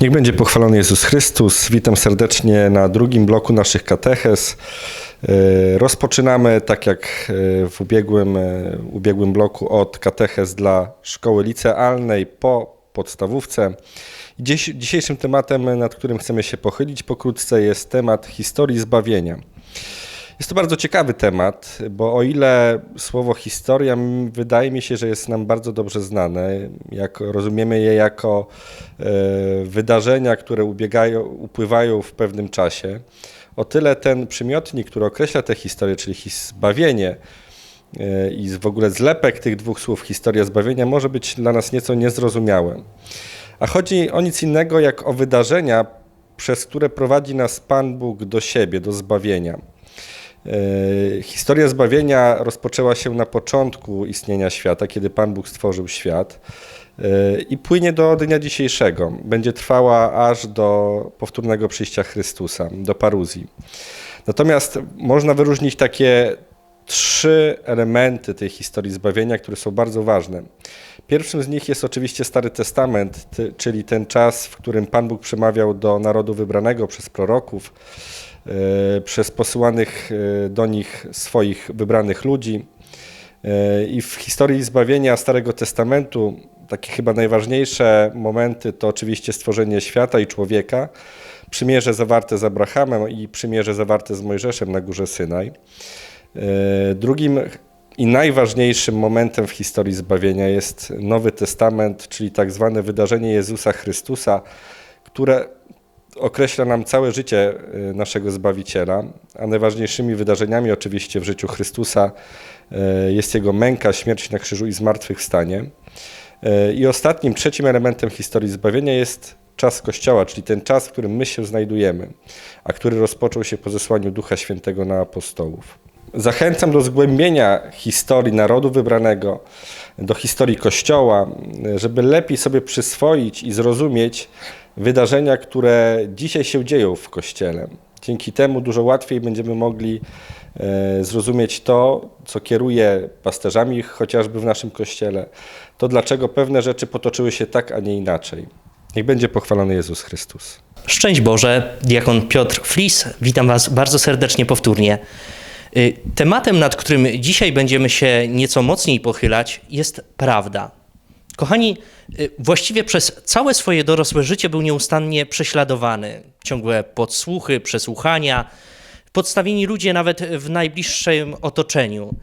Niech będzie pochwalony Jezus Chrystus. Witam serdecznie na drugim bloku naszych katechez. E, Rozpoczynamy, tak jak e, w ubiegłym, e, ubiegłym bloku, od katechez dla szkoły licealnej po podstawówce. Dziś, dzisiejszym tematem, nad którym chcemy się pochylić pokrótce, jest temat historii zbawienia. Jest to bardzo ciekawy temat, bo o ile słowo historia wydaje mi się, że jest nam bardzo dobrze znane, jak rozumiemy je jako e, wydarzenia, które ubiegają, upływają w pewnym czasie, o tyle ten przymiotnik, który określa tę historię, czyli zbawienie e, i w ogóle zlepek tych dwóch słów, historia zbawienia, może być dla nas nieco niezrozumiałe. A chodzi o nic innego jak o wydarzenia, przez które prowadzi nas Pan Bóg do siebie, do zbawienia. E, Historia zbawienia rozpoczęła się na początku istnienia świata, kiedy Pan Bóg stworzył świat e, i płynie do dnia dzisiejszego. Będzie trwała aż do powtórnego przyjścia Chrystusa, do paruzji. Natomiast można wyróżnić takie trzy elementy tej historii zbawienia, które są bardzo ważne. Pierwszym z nich jest oczywiście Stary Testament, czyli ten czas, w którym Pan Bóg przemawiał do narodu wybranego przez proroków, przez posyłanych e, do nich swoich wybranych ludzi. E, I w historii zbawienia Starego Testamentu takie chyba najważniejsze momenty to oczywiście stworzenie świata i człowieka, przymierze zawarte z Abrahamem i przymierze zawarte z Mojżeszem na górze Synaj. E, Drugim i najważniejszym momentem w historii zbawienia jest Nowy Testament, czyli tak zwane wydarzenie Jezusa Chrystusa, które określa nam całe życie y, naszego Zbawiciela, a najważniejszymi wydarzeniami oczywiście w życiu Chrystusa y, jest Jego męka, śmierć na krzyżu i zmartwychwstanie. Y, I ostatnim, trzecim elementem historii zbawienia jest czas Kościoła, czyli ten czas, w którym my się znajdujemy, a który rozpoczął się po zesłaniu Ducha Świętego na apostołów. Zachęcam do zgłębienia historii narodu wybranego, do historii Kościoła, żeby lepiej sobie przyswoić i zrozumieć wydarzenia, które dzisiaj się dzieją w Kościele. Dzięki temu dużo łatwiej będziemy mogli e, zrozumieć to, co kieruje pasterzami chociażby w naszym Kościele, to dlaczego pewne rzeczy potoczyły się tak, a nie inaczej. Niech będzie pochwalony Jezus Chrystus. Szczęść Boże, diakon Piotr Flis, witam Was bardzo serdecznie powtórnie. Y, Tematem, nad którym dzisiaj będziemy się nieco mocniej pochylać, jest prawda. Kochani, y, właściwie przez całe swoje dorosłe życie był nieustannie prześladowany. Ciągłe podsłuchy, przesłuchania, podstawieni ludzie nawet w najbliższym otoczeniu.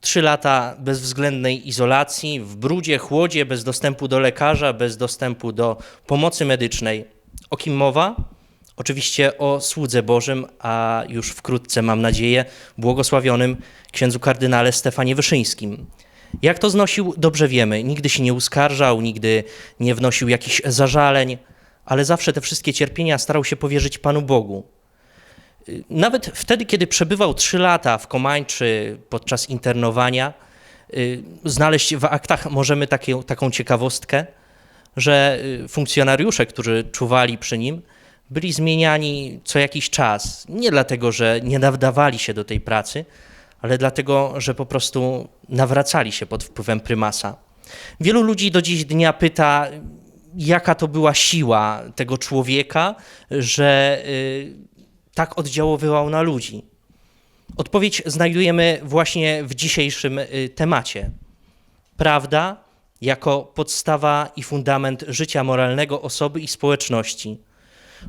Trzy lata bezwzględnej izolacji, w brudzie, chłodzie, bez dostępu do lekarza, bez dostępu do pomocy medycznej. O kim mowa? Oczywiście o słudze Bożym, a już wkrótce, mam nadzieję, błogosławionym księdzu kardynale Stefanie Wyszyńskim. Jak to znosił, dobrze wiemy. Nigdy się nie uskarżał, nigdy nie wnosił jakichś zażaleń, ale zawsze te wszystkie cierpienia starał się powierzyć Panu Bogu. Nawet wtedy, kiedy przebywał trzy lata w Komańczy podczas internowania, y, znaleźć w aktach możemy takie, taką ciekawostkę, że y, funkcjonariusze, którzy czuwali przy nim, byli zmieniani co jakiś czas. Nie dlatego, że nie nadawali się do tej pracy, ale dlatego, że po prostu nawracali się pod wpływem prymasa. Wielu ludzi do dziś dnia pyta, jaka to była siła tego człowieka, że y, tak oddziaływał na ludzi. Odpowiedź znajdujemy właśnie w dzisiejszym y, temacie. Prawda jako podstawa i fundament życia moralnego osoby i społeczności.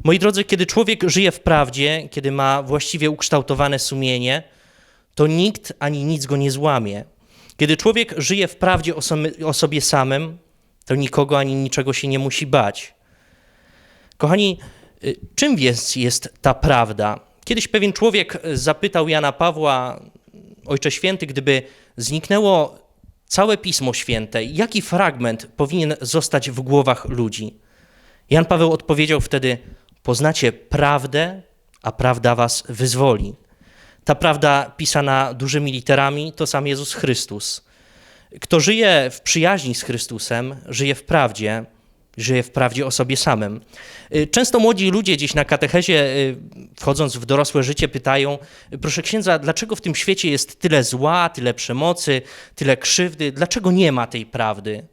Moi drodzy, kiedy człowiek żyje w prawdzie, kiedy ma właściwie ukształtowane sumienie, to nikt ani nic go nie złamie. Kiedy człowiek żyje w prawdzie o, sobie- o sobie samym, to nikogo ani niczego się nie musi bać. Kochani, y, czym więc jest ta prawda? Kiedyś pewien człowiek y, zapytał Jana Pawła, Ojcze Święty, gdyby zniknęło całe Pismo Święte, jaki fragment powinien zostać w głowach ludzi? Jan Paweł odpowiedział wtedy: Poznacie prawdę, a prawda was wyzwoli. Ta prawda pisana dużymi literami to sam Jezus Chrystus. Kto żyje w przyjaźni z Chrystusem, żyje w prawdzie, żyje w prawdzie o sobie samym. Y, Często młodzi ludzie gdzieś na katechezie, y, wchodząc w dorosłe życie, pytają: Proszę księdza, dlaczego w tym świecie jest tyle zła, tyle przemocy, tyle krzywdy? Dlaczego nie ma tej prawdy?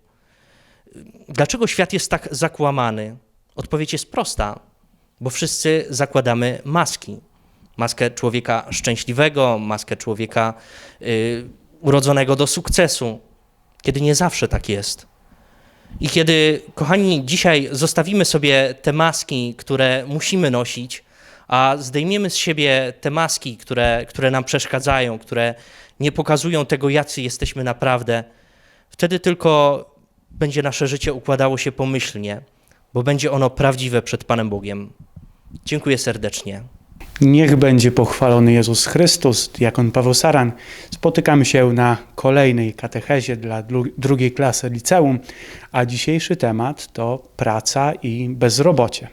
Dlaczego świat jest tak zakłamany? Odpowiedź jest prosta, bo wszyscy zakładamy maski. Maskę człowieka szczęśliwego, maskę człowieka y, urodzonego do sukcesu, kiedy nie zawsze tak jest. I kiedy, kochani, dzisiaj zostawimy sobie te maski, które musimy nosić, a zdejmiemy z siebie te maski, które, które nam przeszkadzają, które nie pokazują tego, jacy jesteśmy naprawdę, wtedy tylko będzie nasze życie układało się pomyślnie, bo będzie ono prawdziwe przed Panem Bogiem. Dziękuję serdecznie. Niech będzie pochwalony Jezus Chrystus, diakon Paweł Saran. Spotykamy się na kolejnej katechezie dla dru- drugiej klasy liceum, a dzisiejszy temat to praca i bezrobocie.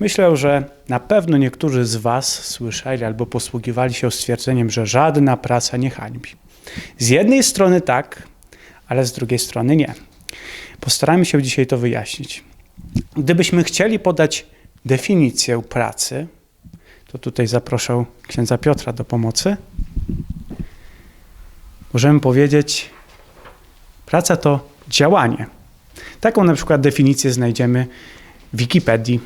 Myślę, że na pewno niektórzy z Was słyszeli albo posługiwali się stwierdzeniem, że żadna praca nie hańbi. Z jednej strony tak, ale z drugiej strony nie. Postaramy się dzisiaj to wyjaśnić. Gdybyśmy chcieli podać definicję pracy, to tutaj zaproszę księdza Piotra do pomocy. Możemy powiedzieć, praca to działanie. Taką na przykład definicję znajdziemy w Wikipedii.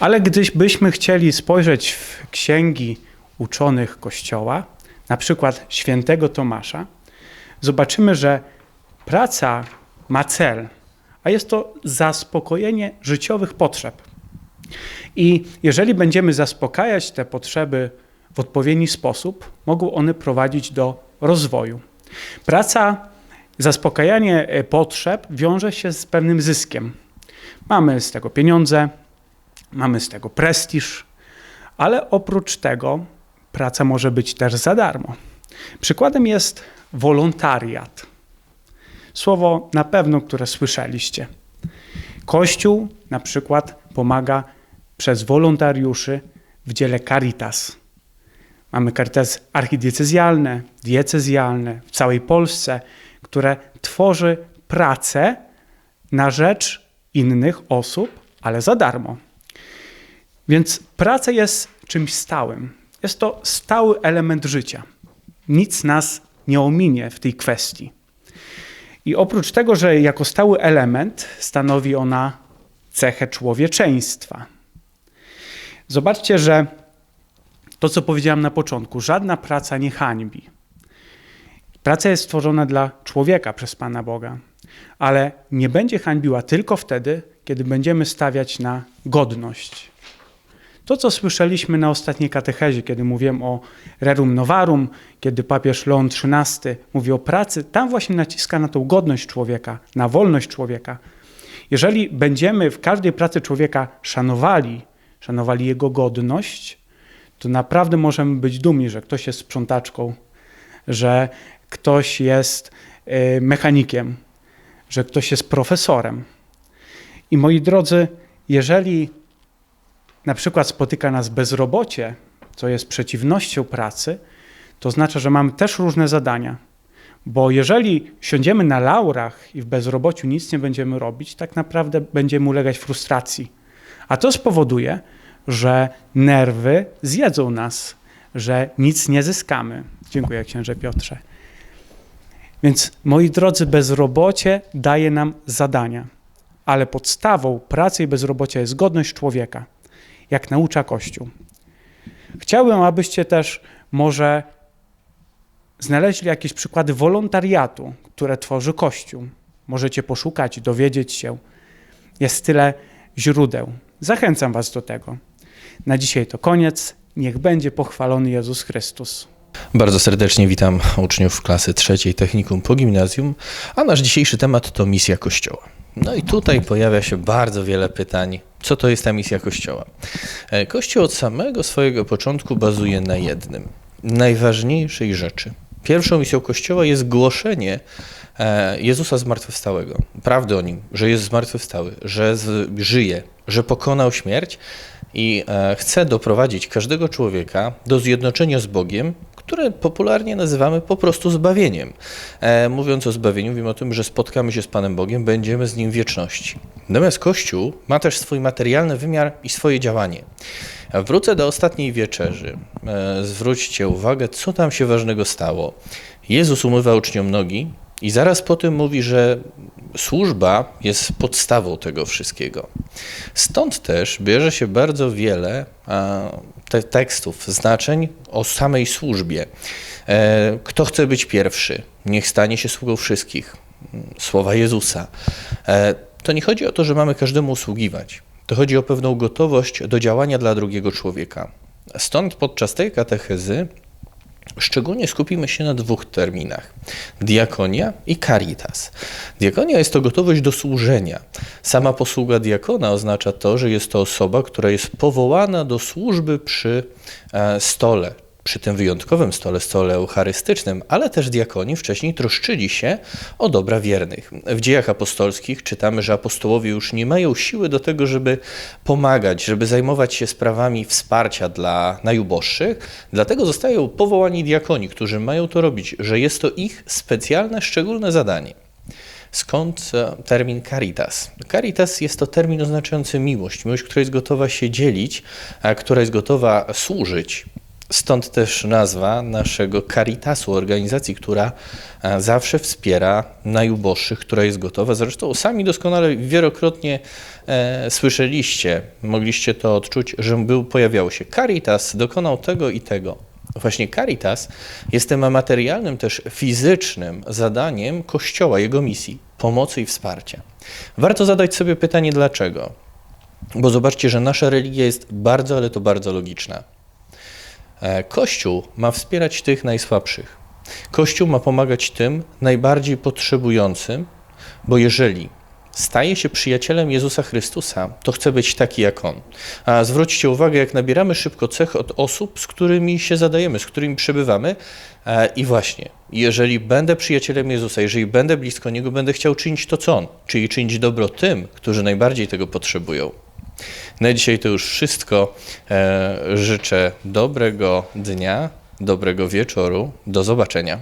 Ale gdybyśmy chcieli spojrzeć w księgi uczonych Kościoła, na przykład świętego Tomasza, zobaczymy, że praca ma cel, a jest to zaspokojenie życiowych potrzeb. I jeżeli będziemy zaspokajać te potrzeby w odpowiedni sposób, mogą one prowadzić do rozwoju. Praca, zaspokajanie e, potrzeb wiąże się z pewnym zyskiem. Mamy z tego pieniądze, mamy z tego prestiż, ale oprócz tego praca może być też za darmo. Przykładem jest wolontariat. Słowo na pewno, które słyszeliście. Kościół na przykład pomaga przez wolontariuszy w dziele Caritas. Mamy Caritas archidiecezjalne, diecezjalne w całej Polsce, które tworzy pracę na rzecz innych osób, ale za darmo. Więc praca jest czymś stałym. Jest to stały element życia. Nic nas nie ominie w tej kwestii. I oprócz tego, że jako stały element stanowi ona cechę człowieczeństwa. Zobaczcie, że to, co powiedziałem na początku, żadna praca nie hańbi. Praca jest stworzona dla człowieka przez Pana Boga, ale nie będzie hańbiła tylko wtedy, kiedy będziemy stawiać na godność. To, co słyszeliśmy na ostatniej katechezie, kiedy mówiłem o rerum novarum, kiedy papież Leon XIII mówi o pracy, tam właśnie naciska na tą godność człowieka, na wolność człowieka. Jeżeli będziemy w każdej pracy człowieka szanowali, szanowali jego godność, to naprawdę możemy być dumni, że ktoś jest sprzątaczką, że ktoś jest y, mechanikiem, że ktoś jest profesorem. I moi drodzy, jeżeli na przykład spotyka nas bezrobocie, co jest przeciwnością pracy, to oznacza, że mamy też różne zadania. Bo jeżeli siądziemy na laurach i w bezrobociu nic nie będziemy robić, tak naprawdę będziemy ulegać frustracji. A to spowoduje, że nerwy zjedzą nas, że nic nie zyskamy. Dziękuję, księże Piotrze. Więc, moi drodzy, bezrobocie daje nam zadania, ale podstawą pracy i bezrobocia jest godność człowieka, jak naucza Kościół. Chciałbym, abyście też może znaleźli jakieś przykłady wolontariatu, które tworzy Kościół. Możecie poszukać, dowiedzieć się. Jest tyle źródeł. Zachęcam Was do tego. Na dzisiaj to koniec. Niech będzie pochwalony Jezus Chrystus. Bardzo serdecznie witam uczniów klasy trzeciej Technikum po gimnazjum, a nasz dzisiejszy temat to misja Kościoła. No i tutaj pojawia się bardzo wiele pytań, co to jest ta misja Kościoła. E, Kościół od samego swojego początku bazuje na jednym, najważniejszej rzeczy. Pierwszą misją Kościoła jest głoszenie e, Jezusa zmartwychwstałego, prawdy o Nim, że jest zmartwychwstały, że żyje, że pokonał śmierć i e, chce doprowadzić każdego człowieka do zjednoczenia z Bogiem, które popularnie nazywamy po prostu zbawieniem. E, mówiąc o zbawieniu, mówimy o tym, że spotkamy się z Panem Bogiem, będziemy z Nim w wieczności. Natomiast Kościół ma też swój materialny wymiar i swoje działanie. Wrócę do ostatniej wieczerzy. E, zwróćcie uwagę, co tam się ważnego stało. Jezus umywa uczniom nogi I zaraz po tym mówi, że służba jest podstawą tego wszystkiego. Stąd też bierze się bardzo wiele te tekstów, znaczeń o samej służbie. E, Kto chce być pierwszy? Niech stanie się sługą wszystkich. Słowa Jezusa. E, To nie chodzi o to, że mamy każdemu usługiwać. To chodzi o pewną gotowość do działania dla drugiego człowieka. Stąd podczas tej katechezy Szczególnie skupimy się na dwóch terminach: diakonia i caritas. Diakonia jest to gotowość do służenia. Sama posługa diakona oznacza to, że jest to osoba, która jest powołana do służby przy e, stole, przy tym wyjątkowym stole, stole eucharystycznym, ale też diakoni wcześniej troszczyli się o dobra wiernych. W dziejach apostolskich czytamy, że apostołowie już nie mają siły do tego, żeby pomagać, żeby zajmować się sprawami wsparcia dla najuboższych, dlatego zostają powołani diakoni, którzy mają to robić, że jest to ich specjalne, szczególne zadanie. Skąd e, termin caritas? Caritas jest to termin oznaczający miłość, miłość, która jest gotowa się dzielić, która jest gotowa służyć. Stąd też nazwa naszego Caritasu, organizacji, która e, zawsze wspiera najuboższych, która jest gotowa. Zresztą sami doskonale wielokrotnie e, słyszeliście, mogliście to odczuć, że był, pojawiało się Caritas, dokonał tego i tego. Właśnie Caritas jest tym materialnym, też fizycznym zadaniem Kościoła, jego misji, pomocy i wsparcia. Warto zadać sobie pytanie, dlaczego? Bo zobaczcie, że nasza religia jest bardzo, ale to bardzo logiczna. E, Kościół ma wspierać tych najsłabszych. Kościół ma pomagać tym najbardziej potrzebującym, bo jeżeli staje się przyjacielem Jezusa Chrystusa, to chce być taki jak On. A zwróćcie uwagę, jak nabieramy szybko cech od osób, z którymi się zadajemy, z którymi przebywamy. E, I właśnie, jeżeli będę przyjacielem Jezusa, jeżeli będę blisko Niego, będę chciał czynić to, co On, czyli czynić dobro tym, którzy najbardziej tego potrzebują. Na dzisiaj to już wszystko. E, życzę dobrego dnia, dobrego wieczoru. Do zobaczenia.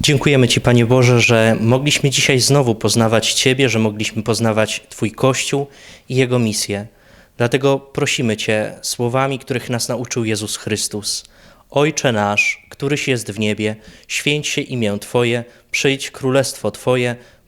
Dziękujemy Ci, Panie Boże, że mogliśmy dzisiaj znowu poznawać Ciebie, że mogliśmy poznawać Twój Kościół i Jego misję. Dlatego prosimy Cię słowami, których nas nauczył Jezus Chrystus. Ojcze nasz, któryś jest w niebie, święć się imię Twoje, przyjdź królestwo Twoje,